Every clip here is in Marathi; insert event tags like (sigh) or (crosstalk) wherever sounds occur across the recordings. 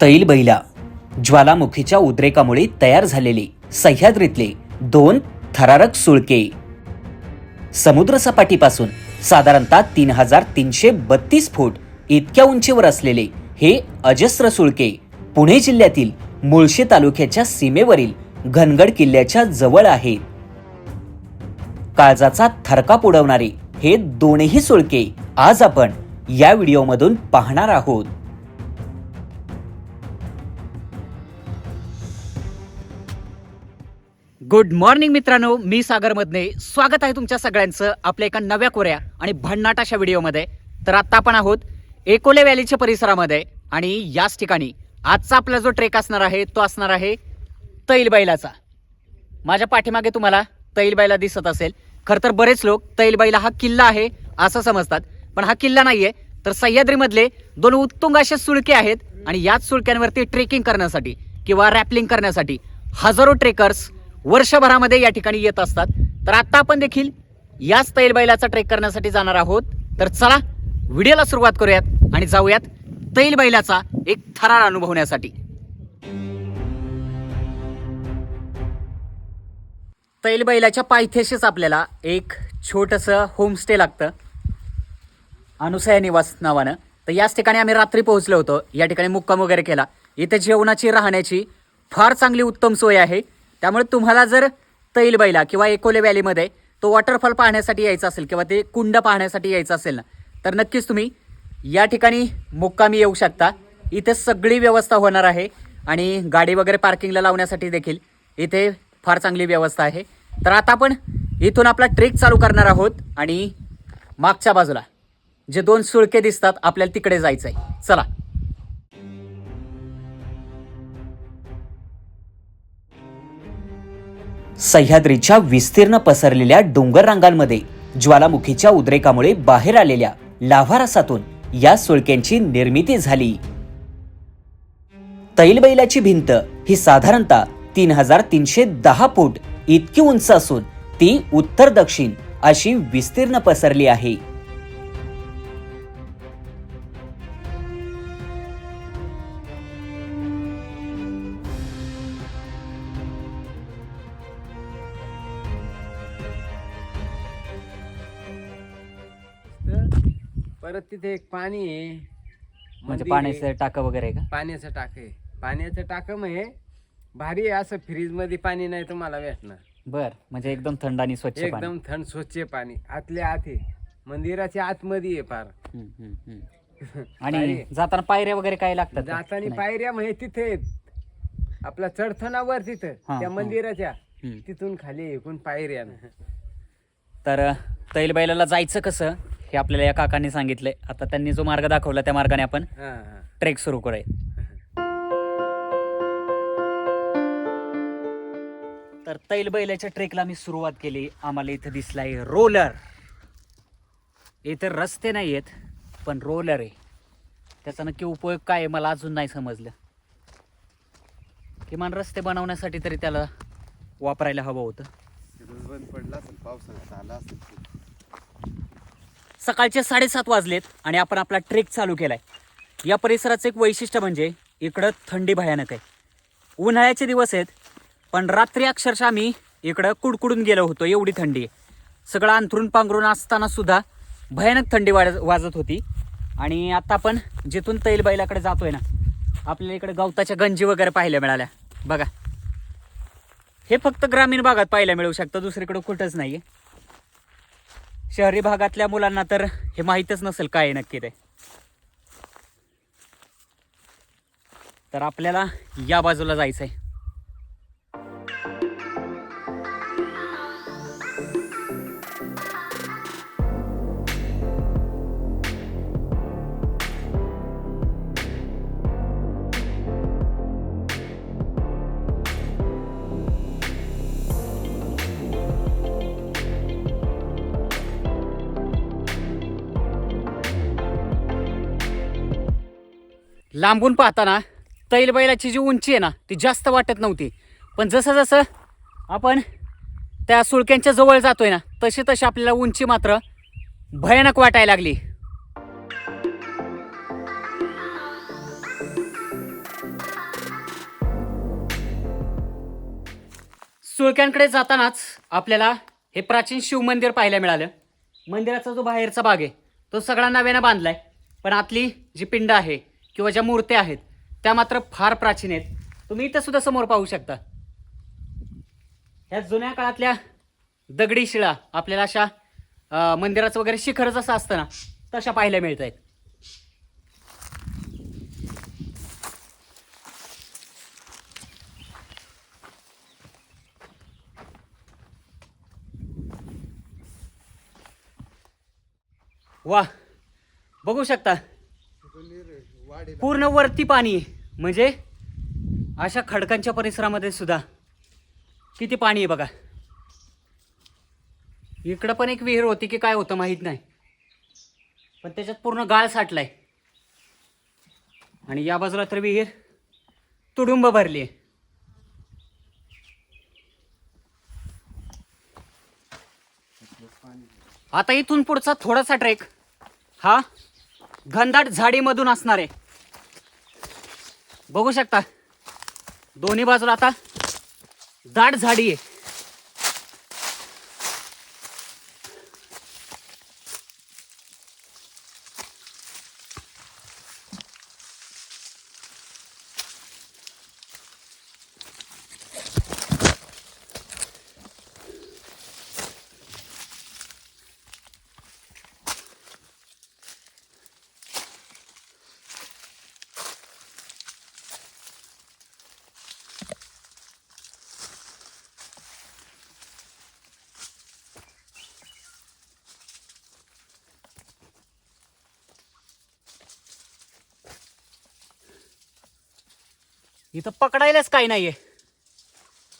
तैल बैला ज्वालामुखीच्या उद्रेकामुळे तयार झालेले सह्याद्रीतले दोन थरारक सुळके. समुद्रसपाटीपासून साधारणतः तीन हजार तीनशे बत्तीस फूट इतक्या उंचीवर असलेले हे अजस्र सुळके पुणे जिल्ह्यातील मुळशी तालुक्याच्या सीमेवरील घनगड किल्ल्याच्या जवळ आहेत. काळजाचा थरकाप उडवणारे हे दोनही सुळके आज आपण या व्हिडिओमधून पाहणार आहोत. गुड मॉर्निंग मित्रांनो. मी सागर मधने स्वागत आहे तुमच्या सगळ्यांचं आपल्या एका नव्या कोऱ्या आणि भन्नाट अशा व्हिडिओमध्ये. तर आत्ता आपण आहोत एकोले व्हॅलीच्या परिसरामध्ये आणि याच ठिकाणी आजचा आपला जो ट्रेक असणार आहे तो असणार आहे तैलबैलाचा माझ्या पाठीमागे तुम्हाला तैलबैला दिसत असेल. खरं तर बरेच लोक तैलबाईला हा किल्ला आहे असं समजतात पण हा किल्ला नाही आहे तर सह्याद्रीमधले दोन उत्तुंग असे सुळके आहेत आणि याच सुळक्यांवरती ट्रेकिंग करण्यासाठी किंवा रॅपलिंग करण्यासाठी हजारो ट्रेकर्स वर्षभरामध्ये या ठिकाणी येत असतात. तर आत्ता आपण देखील याच तैलबैलाचा ट्रेक करण्यासाठी जाणार आहोत. तर चला व्हिडिओला सुरुवात करूयात आणि जाऊयात तैलबैलाचा एक थरार अनुभवण्यासाठी. तैलबैलाच्या पायथ्याशीच आपल्याला एक छोटंसं होमस्टे लागतं. अनुसया निवास नावानं. तर याच ठिकाणी आम्ही रात्री पोहोचलो होतो. या ठिकाणी मुक्काम वगैरे केला. इथे जेवणाची राहण्याची फार चांगली उत्तम सोय आहे. त्यामुळे तुम्हाला जर तैलबैला किंवा एकोले व्हॅलीमध्ये तो वॉटरफॉल पाहण्यासाठी यायचा असेल किंवा ते कुंड पाहण्यासाठी यायचं असेल ना तर नक्कीच तुम्ही या ठिकाणी मुक्कामी येऊ शकता. इथे सगळी व्यवस्था होणार आहे आणि गाडी वगैरे पार्किंगला लावण्यासाठी देखील इथे फार चांगली व्यवस्था आहे. तर आता आपण इथून आपला ट्रेक चालू करणार आहोत आणि मागच्या बाजूला जे दोन सुळके दिसतात आपल्याला तिकडे जायचं आहे चला. सह्याद्रीच्या विस्तीर्ण पसरलेल्या डोंगर रांगांमध्ये ज्वालामुखीच्या उद्रेकामुळे बाहेर आलेल्या लाव्हारासातून या सुळक्यांची निर्मिती झाली. तैलबैलाची भिंत ही साधारणतः तीन हजार तीनशे दहा फूट इतकी उंच असून ती उत्तर दक्षिण अशी विस्तीर्ण पसरली आहे. परत तिथे एक पाणी आहे म्हणजे मंदिर पाण्याचं. टाकं वगैरे आहे का पाण्याचं टाक आहे पाण्याचं टाक म्हणजे भारी आहे असं फ्रीजमध्ये पाणी नाही तुम्हाला भेटणार बर म्हणजे एकदम थंड आणि स्वच्छ पाणी. एकदम थंड स्वच्छ पाणी आतल्या आत आहे मंदिराच्या आतमध्ये आहे फार हम्म, हम्म, हम्म. (laughs) आणि. जाताना पायऱ्या वगैरे काय लागतात का? जाताना नाही. पायऱ्या म्हणजे तिथे आहेत. आपला चढताना वर तिथं हा, त्या हा. मंदिराच्या हम्म. तिथून खाली एकूण पायऱ्या तर तैलबैलाला जायचं कसं हे आपल्याला या काकांनी सांगितलंय. आता त्यांनी जो मार्ग दाखवला त्या मार्गाने आपण हा हा. ट्रेक सुरू करूया. तर तैलबैलाच्या ट्रेकला मी सुरुवात केली. आम्हाला इथं दिसलाय रोलर. इथे रस्ते नाही आहेत पण रोलर आहे. त्याचा नक्की उपयोग काय आहे मला अजून नाही समजलं. किमान रस्ते बनवण्यासाठी तरी त्याला वापरायला हवं होतं. बंद पडला असेल पावसाळ्यात आला असेल. सकाळचे साडेसात वाजलेत आणि आपण आपला ट्रेक चालू केलाय. या परिसराचं एक वैशिष्ट्य म्हणजे इकडं थंडी भयानक आहे. उन्हाळ्याचे दिवस आहेत पण रात्री अक्षरशः आम्ही इकडं कुडकुडून गेलो होतो एवढी थंडी आहे. सगळं अंथरून पांघरून असताना सुद्धा भयानक थंडी वाज वाजत होती. आणि आता आपण जिथून तैलबैलाकडे जातोय ना आपल्याला इकडे गवताच्या गंजी वगैरे पाहायला मिळाल्या. बघा. हे फक्त ग्रामीण भागात पाहायला मिळू शकतं दुसरीकडे कुठंच नाही आहे शहरी भागातल्या मुलांना तर हे माहीतच नसेल काय नक्की ते. तर आपल्याला या बाजूला जायचंय. लांबून पाहताना तैलबैलाची जी उंची आहे ना ती जास्त वाटत नव्हती. पण जसं जसं आपण त्या सुळक्यांच्या जवळ जातोय ना तशी तशी आपल्याला उंची मात्र भयानक वाटायला लागली. सुळक्यांकडे जातानाच आपल्याला हे प्राचीन शिवमंदिर पाहायला मिळालं. मंदिराचा जो बाहेरचा भाग आहे तो सगळ्यांना नव्यानं बांधला आहे पण आतली जी पिंड आहे किंवा ज्या मूर्त्या आहेत त्या मात्र फार प्राचीन आहेत. तुम्ही इथं सुद्धा समोर पाहू शकता. ह्या जुन्या काळातल्या दगडी शिळा आपल्याला अशा मंदिराचं वगैरे शिखर जसं असतं ना तशा पाहायला मिळत आहेत वा बघू शकता. पूर्ण वरती पाणी आहे. म्हणजे अशा खडकांच्या परिसरामध्ये सुद्धा किती पाणी आहे बघा. इकडं पण एक विहीर होती की काय होतं माहीत नाही. पण त्याच्यात पूर्ण गाळ साठलाय. आणि या बाजूला तर विहीर तुडुंब भरली आहे. आता इथून पुढचा थोडासा ट्रेक हा घनदाट झाडीमधून असणार आहे. बघू शकता. दोन्ही बाजूला आता दाट झाडी आहे. इथं पकडायलाच काही नाहीये.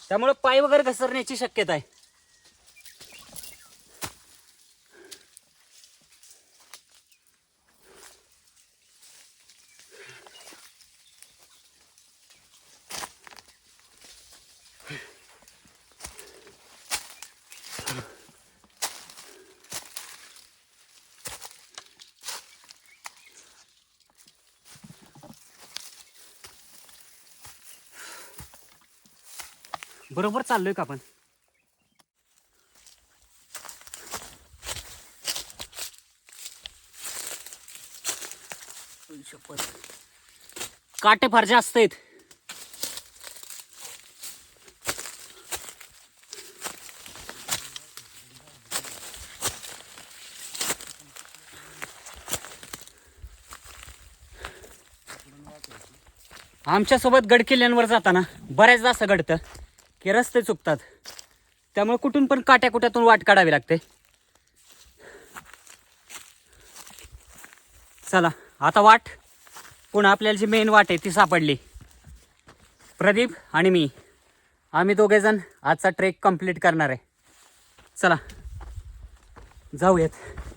त्यामुळे पाय वगैरे घसरण्याची शक्यता आहे. बरोबर चाललोय का आपण? काटे फार जास्त आहेत. आमच्यासोबत गड किल्ल्यांवर जाताना बऱ्याचदा असं घडतं. की रस्ते चुकतात. त्यामुळे कुठून पण काट्या कुट्यातून वाट काढावी लागते. चला आता वाट. पुन्हा आपल्याला जी मेन वाट आहे ती सापडली. प्रदीप आणि मी. आम्ही दोघेजण आजचा ट्रेक कंप्लीट करणार आहे. चला जाऊयात.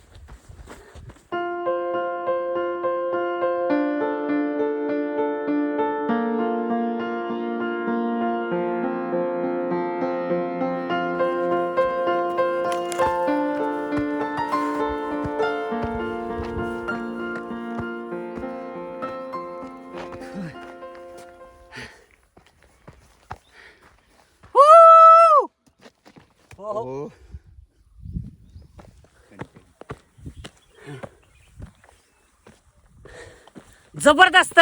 जबरदस्त.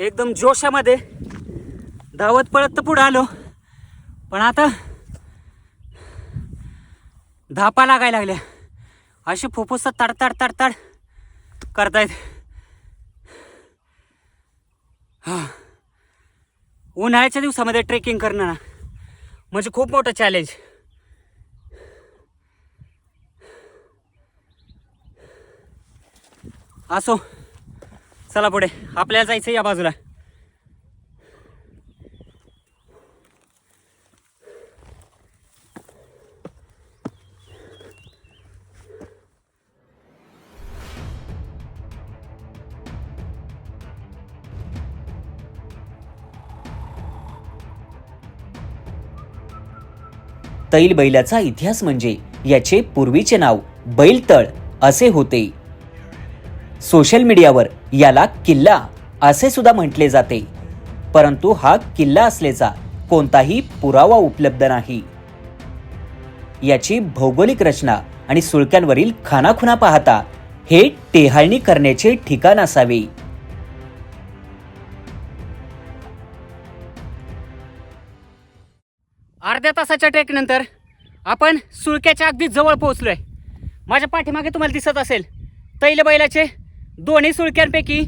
एकदम जोशामध्ये. धावत पळत तर पुढं आलो. पण आता धापा लागायला लागल्या. अशी फुफ्फुस तडतड तडतड करतायत. हा. उन्हाळ्याच्या दिवसामध्ये ट्रेकिंग करणं ना म्हणजे खूप मोठं चॅलेंज असो. चला पुढे. आपल्याला जायचं या बाजूला. तैल बैलाचा इतिहास म्हणजे याचे पूर्वीचे नाव बैलतळ असे होते. सोशल मीडियावर याला किल्ला असे सुद्धा म्हटले जाते. परंतु हा किल्ला असल्याचा कोणताही पुरावा उपलब्ध नाही. याची भौगोलिक रचना आणि सुळक्यांवरील खानाखुणा पाहता हे टेहाळणी करण्याचे ठिकाण असावे. अर्ध्या तासाच्या ट्रेकनंतर आपण सुळक्याच्या अगदी जवळ पोहोचलोय. माझ्या पाठीमागे तुम्हाला दिसत असेल तैलबैलाचे दोन्ही सुळक्यांपैकी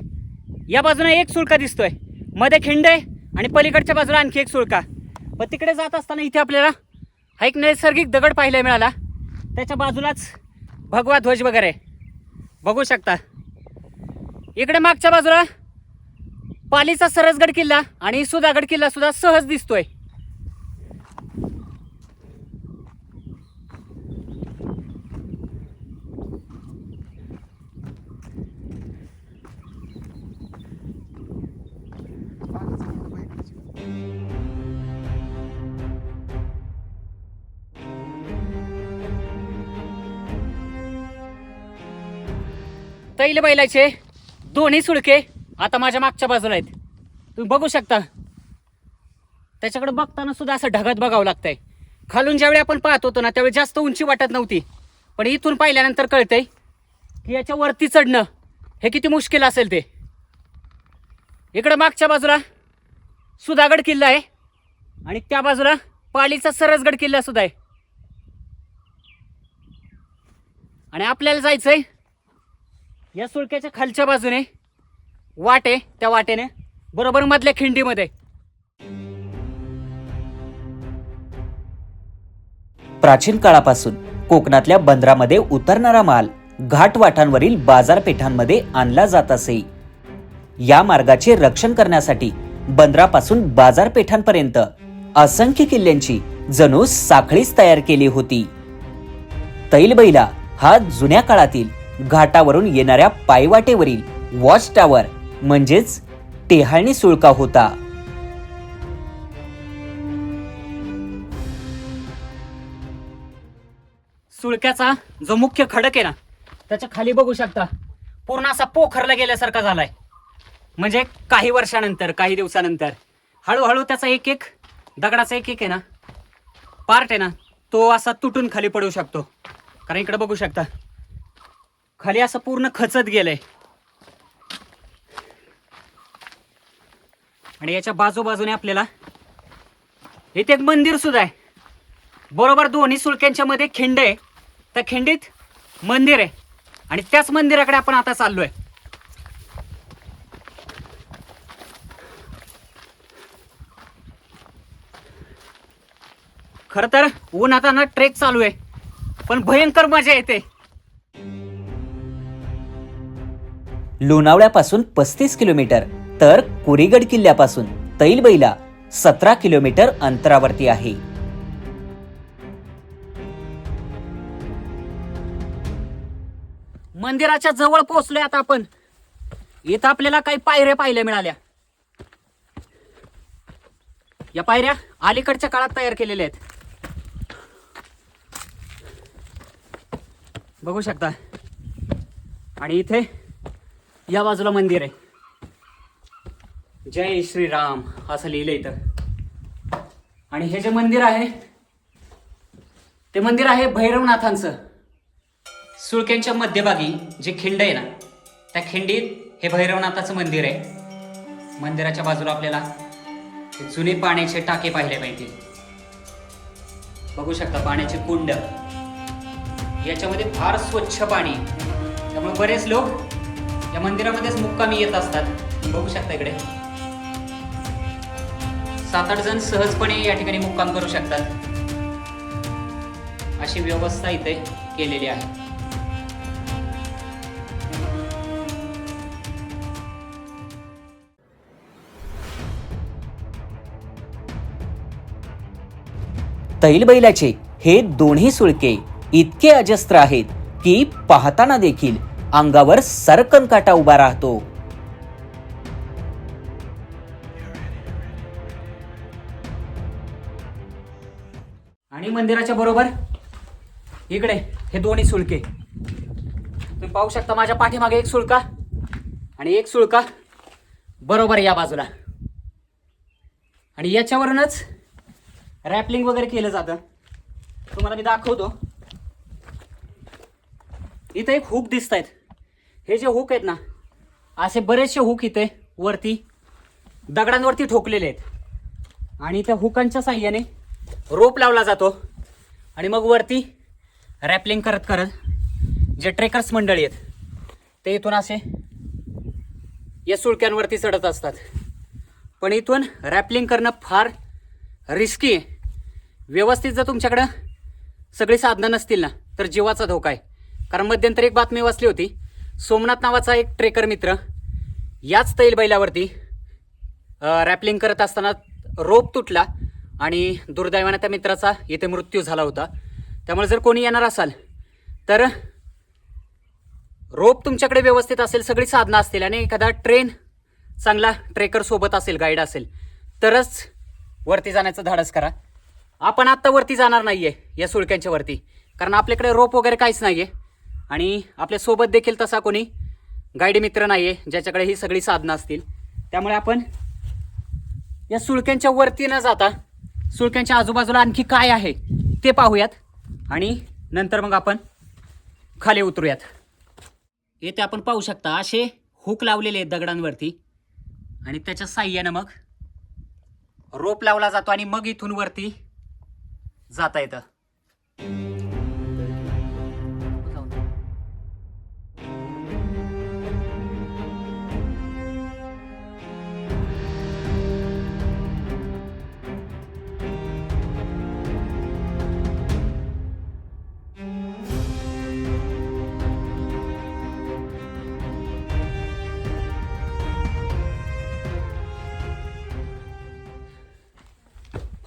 या बाजूने एक सुळका दिसतोय. मध्ये खिंड आहे आणि पलीकडच्या बाजूला आणखी एक सुळका. पण तिकडे जात असताना इथे आपल्याला हा एक नैसर्गिक दगड पाहायला मिळाला. त्याच्या बाजूलाच भगवा ध्वज वगैरे बघू शकता. इकडे मागच्या बाजूला पालीचा सरसगड किल्ला आणि सुधागड किल्ला सुद्धा सहज दिसतोय. तैल बैलाचे दोन्ही सुळके आता माझ्या मागच्या बाजूला आहेत. तुम्ही बघू शकता. त्याच्याकडे बघताना सुद्धा असं ढगात बघावं लागतंय. खालून ज्यावेळी आपण पाहत होतो ना त्यावेळी जास्त उंची वाटत नव्हती. पण इथून पाहिल्यानंतर कळतंय की याच्या वरती चढणं हे किती मुश्किल असेल ते. इकडं मागच्या बाजूला सुधागड किल्ला आहे. आणि त्या बाजूला पालीचा सरसगड किल्ला सुद्धा आहे. आणि आपल्याला जायचंय या सुळक्याच्या खालच्या बाजूने वाट आहे त्या वाटेने बरोबर मधल्या खिंडीमध्ये. प्राचीन काळापासून कोकणातल्या बंदरामध्ये उतरणारा माल घाटवाटांवरील बाजारपेठांमध्ये आणला जात असे. या मार्गाचे रक्षण करण्यासाठी बंदरापासून बाजारपेठांपर्यंत असंख्य किल्ल्यांची जणू साखळीच तयार केली होती. तैलबैला हा जुन्या काळातील घाटावरून येणाऱ्या पायवाटेवरील वॉच टॉवर म्हणजेच टेहाळणी सुळका होता. सुळक्याचा जो मुख्य खडक आहे ना त्याच्याखाली बघू शकता. पूर्ण असा पोखरला गेल्यासारखा झालाय. म्हणजे काही वर्षानंतर काही दिवसानंतर. हळूहळू त्याचा एक एक दगडाचा एक एक आहे ना पार्ट आहे ना तो असा तुटून खाली पडू शकतो. कारण इकडे बघू शकता. खाली असं पूर्ण खचत गेलंय. आणि याच्या बाजूबाजूने आपल्याला इथे एक मंदिर सुद्धा आहे. बरोबर दोन्ही सुळक्यांच्या मध्ये खिंड आहे. त्या खिंडीत मंदिर आहे. आणि त्याच मंदिराकडे आपण आता चाललोय. खर तर ऊन आता ना ट्रेक चालू आहे. पण भयंकर मजा येते. लोणावळ्यापासून पस्तीस किलोमीटर तर कुरीगड किल्ल्यापासून तैलबैला सतरा किलोमीटर अंतरावरती आहे. मंदिराच्या जवळ पोहोचलोय आता आपण. इथं आपल्याला काही पायऱ्या पाहायला मिळाल्या. या पायऱ्या अलीकडच्या काळात तयार केलेल्या आहेत. बघू शकता. आणि इथे या बाजूला मंदिर आहे. जय श्रीराम असं लिहिलं इथं. आणि हे जे मंदिर आहे ते मंदिर आहे भैरवनाथांचं. सुळक्यांच्या मध्यभागी जे खिंड आहे ना त्या खिंडीत हे भैरवनाथाचं मंदिर आहे. मंदिराच्या बाजूला आपल्याला जुने पाण्याचे टाके पाहिले पाहिजे. बघू शकता पाण्याचे कुंड. याच्यामध्ये फार स्वच्छ पाणी त्यामुळे बरेच लोक या मंदिरामध्येच मुक्कामी येत असतात. बघू शकता इकडे. सात आठ जण सहजपणे या ठिकाणी मुक्काम करू शकतात. अशी व्यवस्था इथे केलेली आहे. तैलबैलाचे हे दोन्ही सुळके इतके अजस्त्र आहेत की पाहताना देखील अंगावर सरकन काटा उभा राहतो. आणि मंदिराच्या बरोबर इकडे हे दोन्ही सुळके. तुम्ही पाहू शकता माझ्या पाठीमागे एक सुळका आणि एक सुळका बरोबर या बाजूला. आणि याच्यावरूनच रॅपलिंग वगैरे केलं जातं. तुम्हाला मी दाखवतो. इथं एक हुक दिसत आहेत हे जे हुक आहेत ना असे बरेचसे हुक इथे वरती दगडांवरती ठोकलेले आहेत. आणि त्या हुकांच्या साह्याने रोप लावला जातो. आणि मग वरती रॅपलिंग करत करत जे ट्रेकर्स मंडळी आहेत ते इथून असे या सुळक्यांवरती चढत असतात. पण इथून रॅपलिंग करणं फार रिस्की आहे. व्यवस्थित जर तुमच्याकडं सगळी साधनं नसतील ना तर जीवाचा धोका आहे. कारण मध्यंतरी एक बातमी वाचली होती सोमनाथ नावाचा एक ट्रेकर मित्र याच तैल बैलावरती रॅपलिंग करत असताना रोप तुटला आणि दुर्दैवानं त्या मित्राचा इथे मृत्यू झाला होता. त्यामुळे जर कोणी येणार असाल तर रोप तुमच्याकडे व्यवस्थित असेल सगळी साधनं असतील आणि एखादा ट्रेन चांगला ट्रेकर सोबत असेल गाईड असेल तरच वरती जाण्याचं धाडस करा. आपण आत्ता वरती जाणार नाही आहे या सुळक्यांच्या वरती कारण आपल्याकडे रोप वगैरे काहीच नाही आहे आणि आपल्यासोबत देखील तसा कोणी गाईड मित्र नाही आहे ज्याच्याकडे ही सगळी साधनं असतील. त्यामुळे आपण या सुळक्यांच्या वरती न जाता सुळक्यांच्या आजूबाजूला आणखी काय आहे ते पाहूयात आणि नंतर मग आपण खाली उतरूयात. येथे आपण पाहू शकता असे हुक लावलेले आहेत दगडांवरती आणि त्याच्या साह्यानं मग रोप लावला जातो आणि मग इथून वरती जाता येतं.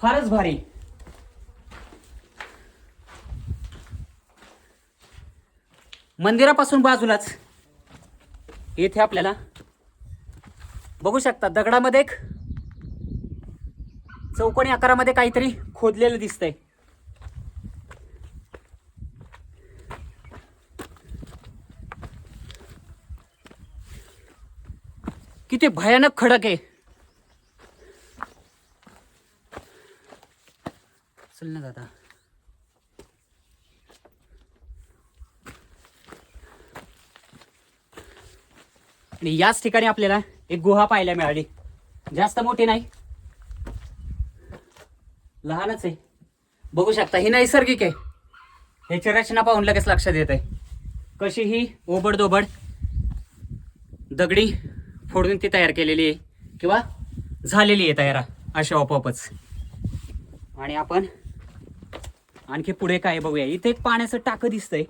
फारच भारी. मंदिरापासून बाजूलाच. येथे आपल्याला बघू शकता दगडामध्ये एक चौकोनी आकारामध्ये काहीतरी खोदलेलं दिसतंय. किती भयानक खडक आहे. चल ना दादा. आणि याच ठिकाणी आपल्याला एक गुहा पाहायला मिळाली. जास्त मोठी नाही. लहानच आहे. बघू शकता ही नैसर्गिक आहे. ह्याची रचना पाहून लगेच लक्षात येत आहे कशी ही ओबडदोबड दगडी फोडून ती तयार केलेली आहे किंवा झालेली आहे तयार अशा आपोआपच. आणि आपण आणखी पुढे काय बघूया. इथे एक पाण्याचं टाकं दिसतंय.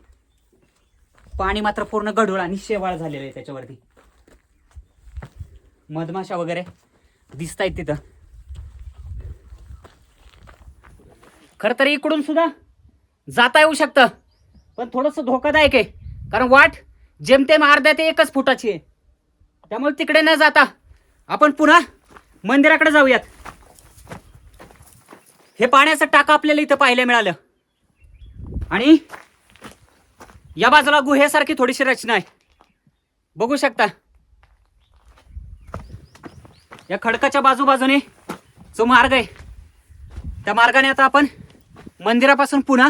पाणी मात्र पूर्ण गढूळ आणि शेवाळ झालेलं आहे त्याच्यावरती. मधमाशा वगैरे दिसत आहेत तिथं. खरं तर इकडून सुद्धा जाता येऊ शकतं. पण थोडंसं धोकादायक आहे. कारण वाट जेमतेम अर्ध्या ते एकच फुटाची आहे. त्यामुळे तिकडे न जाता आपण पुन्हा मंदिराकडे जाऊयात. हे पाण्याचं टाकं आपल्याला इथं पाहायला मिळालं. आणि या बाजूला गुहेसारखी थोडीशी रचना आहे. बघू शकता. या खडकाच्या बाजूबाजूने जो मार्ग आहे त्या मार्गाने आता आपण मंदिरापासून पुन्हा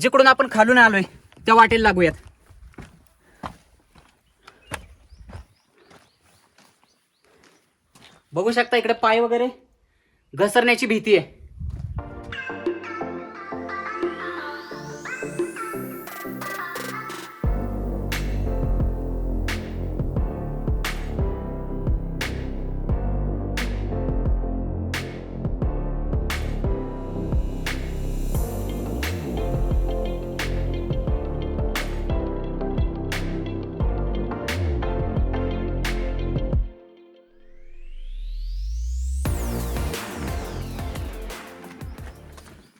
जिकडून आपण खालून आलोय त्या वाटेला लागूयात. बघू शकता इकडे पाय वगैरे घसरण्याची भीती आहे.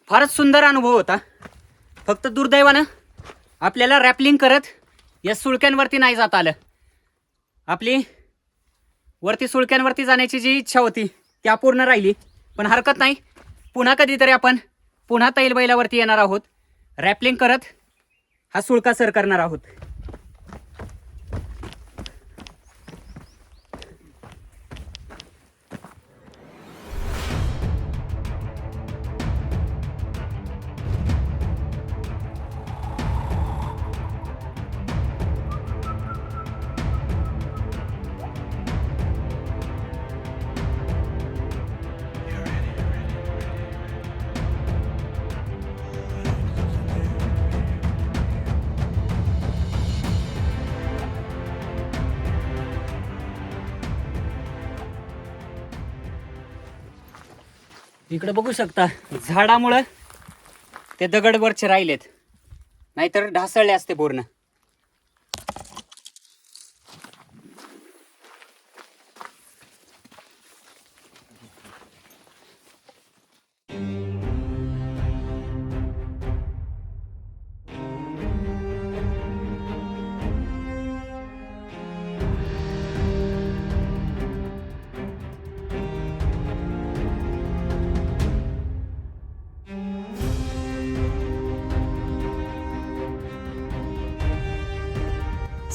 फारच सुंदर अनुभव होता. फक्त दुर्दैवानं आपल्याला रॅपलिंग करत या सुळक्यांवरती नाही जाता आलं. आपली वरती सुळक्यांवरती जाण्याची जी इच्छा होती ती अपूर्ण राहिली. पण हरकत नाही. पुन्हा कधीतरी आपण पुन्हा तैलबैलावरती येणार आहोत. रॅपलिंग करत हा सुळका सर करणार आहोत. इकडे बघू शकता झाडामुळं ते दगड वरचे राहिलेत. नाहीतर ढासळले असते पूर्ण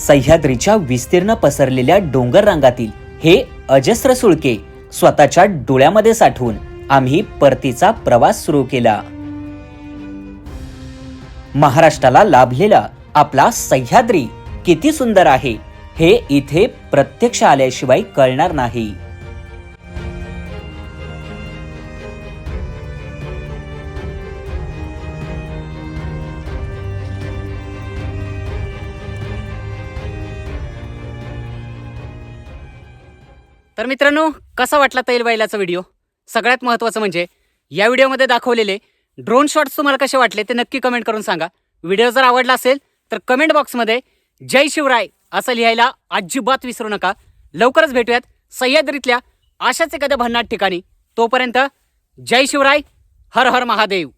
सह्याद्रीच्या विस्तीर्ण पसरलेल्या डोंगर रांगातील हे अजस्र सुळके स्वतःच्या डोळ्यामध्ये साठवून आम्ही परतीचा प्रवास सुरू केला. महाराष्ट्राला लाभलेला आपला सह्याद्री किती सुंदर आहे हे इथे प्रत्यक्ष आल्याशिवाय कळणार नाही. तर मित्रांनो कसा वाटला तैल बैलाचा व्हिडिओ? सगळ्यात महत्त्वाचं म्हणजे या व्हिडिओमध्ये दाखवलेले ड्रोन शॉट्स तुम्हाला कसे वाटले ते नक्की कमेंट करून सांगा. व्हिडिओ जर आवडला असेल तर कमेंट बॉक्समध्ये जय शिवराय असं लिहायला अजिबात विसरू नका. लवकरच भेटूयात सह्याद्रीतल्या अशाच एखाद्या भन्नाट ठिकाणी. तोपर्यंत जय शिवराय हर हर महादेव.